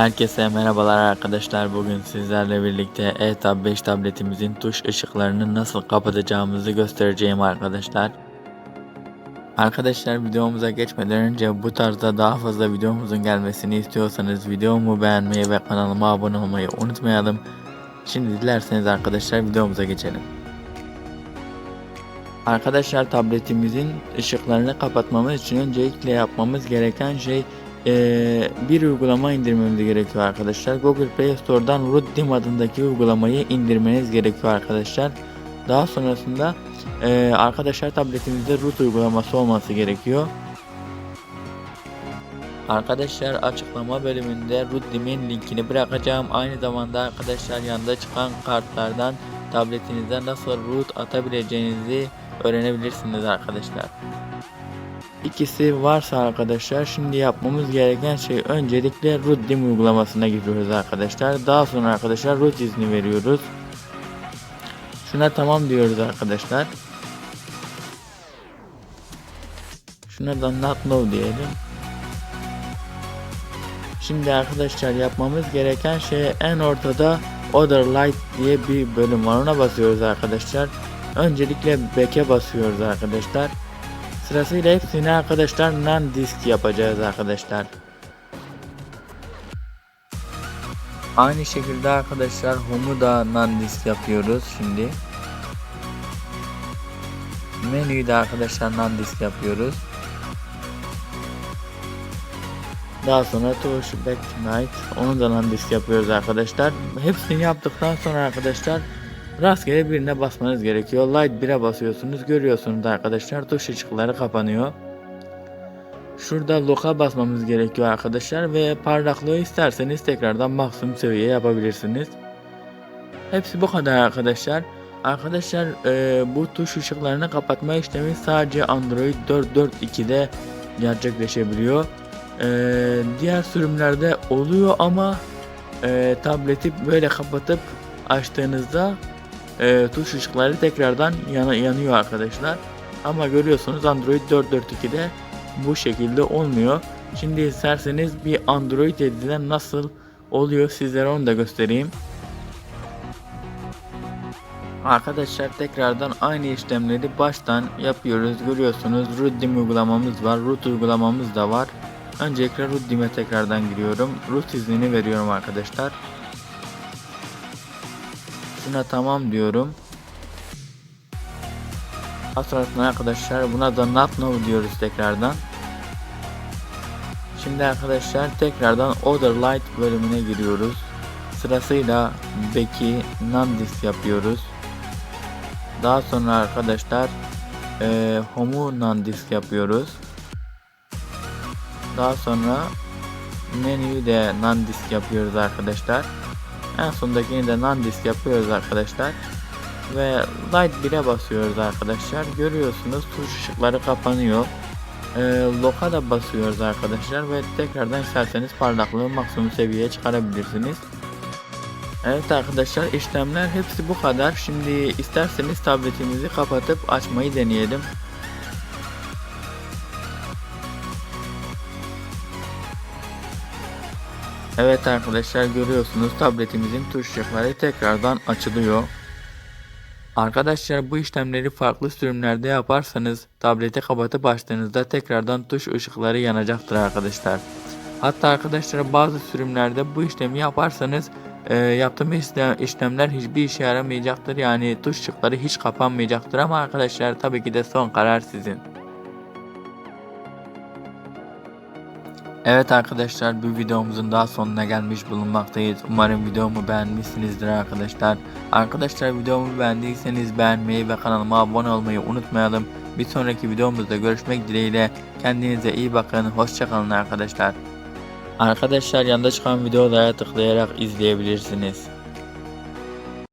Herkese merhabalar arkadaşlar. Bugün sizlerle birlikte E-Tab 5 tabletimizin tuş ışıklarını nasıl kapatacağımızı göstereceğim arkadaşlar. Arkadaşlar videomuza geçmeden önce bu tarzda daha fazla videomuzun gelmesini istiyorsanız videomu beğenmeyi ve kanalıma abone olmayı unutmayalım. Şimdi dilerseniz arkadaşlar videomuza geçelim. Arkadaşlar tabletimizin ışıklarını kapatmamız için öncelikle yapmamız gereken şey eee, bir uygulama indirmemiz gerekiyor arkadaşlar. Google Play Store'dan Ruddim adındaki uygulamayı indirmeniz gerekiyor arkadaşlar. Daha sonrasında eee, arkadaşlar tabletimizde root uygulaması olması gerekiyor. Arkadaşlar açıklama bölümünde Ruddim'in linkini bırakacağım. Aynı zamanda arkadaşlar yanında çıkan kartlardan tabletinize nasıl root atabileceğinizi öğrenebilirsiniz arkadaşlar. İkisi varsa arkadaşlar şimdi yapmamız gereken şey öncelikle Ruddim uygulamasına giriyoruz arkadaşlar. Daha sonra arkadaşlar root izni veriyoruz. Şuna tamam diyoruz arkadaşlar. Şuna da not no diyelim. Şimdi arkadaşlar yapmamız gereken şey en ortada Other Light diye bir bölüm var. Ona basıyoruz arkadaşlar. Öncelikle back'e basıyoruz arkadaşlar. Sırasıyla hepsini arkadaşlar non disk yapacağız arkadaşlar. Aynı şekilde arkadaşlar home'u da non disk yapıyoruz şimdi. Menüyü de arkadaşlar non disk yapıyoruz. Daha sonra tuş back night onu da non disk yapıyoruz arkadaşlar. Hepsini yaptıktan sonra arkadaşlar rastgele birine basmanız gerekiyor. Light 1'e basıyorsunuz. Görüyorsunuz arkadaşlar tuş ışıkları kapanıyor. Şurada lock'a basmamız gerekiyor arkadaşlar ve parlaklığı isterseniz tekrardan maksimum seviye yapabilirsiniz. Hepsi bu kadar arkadaşlar. Arkadaşlar e, bu tuş ışıklarını kapatma işlemi sadece Android 4.4.2'de gerçekleşebiliyor. E, diğer sürümlerde oluyor ama e, tableti böyle kapatıp açtığınızda e, tuş ışıkları tekrardan yana, yanıyor arkadaşlar. Ama görüyorsunuz Android 4.4.2'de bu şekilde olmuyor. Şimdi isterseniz bir Android 7'de nasıl oluyor sizlere onu da göstereyim. Arkadaşlar tekrardan aynı işlemleri baştan yapıyoruz. Görüyorsunuz Ruddim uygulamamız var. Root uygulamamız da var. Öncelikle Ruddim'e tekrardan giriyorum. Root iznini veriyorum arkadaşlar. Şuna tamam diyorum. Sonrasında arkadaşlar buna da not no diyoruz tekrardan. Şimdi arkadaşlar tekrardan Other Light bölümüne giriyoruz. Sırasıyla Becky Nandis yapıyoruz. Daha sonra arkadaşlar e, Home'u Nandis yapıyoruz. Daha sonra menüyü de Nandisk yapıyoruz arkadaşlar. En sondakini de Nandisk yapıyoruz arkadaşlar. Ve Light 1'e basıyoruz arkadaşlar. Görüyorsunuz tuş ışıkları kapanıyor. E, Lock'a da basıyoruz arkadaşlar ve tekrardan isterseniz parlaklığı maksimum seviyeye çıkarabilirsiniz. Evet arkadaşlar işlemler hepsi bu kadar. Şimdi isterseniz tabletimizi kapatıp açmayı deneyelim. Evet arkadaşlar görüyorsunuz tabletimizin tuş ışıkları tekrardan açılıyor. Arkadaşlar bu işlemleri farklı sürümlerde yaparsanız tableti kapatıp açtığınızda tekrardan tuş ışıkları yanacaktır arkadaşlar. Hatta arkadaşlar bazı sürümlerde bu işlemi yaparsanız e, yaptığım işlem, işlemler hiçbir işe yaramayacaktır. Yani tuş ışıkları hiç kapanmayacaktır ama arkadaşlar tabii ki de son karar sizin. Evet arkadaşlar bu videomuzun daha sonuna gelmiş bulunmaktayız. Umarım videomu beğenmişsinizdir arkadaşlar. Arkadaşlar videomu beğendiyseniz beğenmeyi ve kanalıma abone olmayı unutmayalım. Bir sonraki videomuzda görüşmek dileğiyle. Kendinize iyi bakın. Hoşçakalın arkadaşlar. Arkadaşlar yanında çıkan videolara tıklayarak izleyebilirsiniz.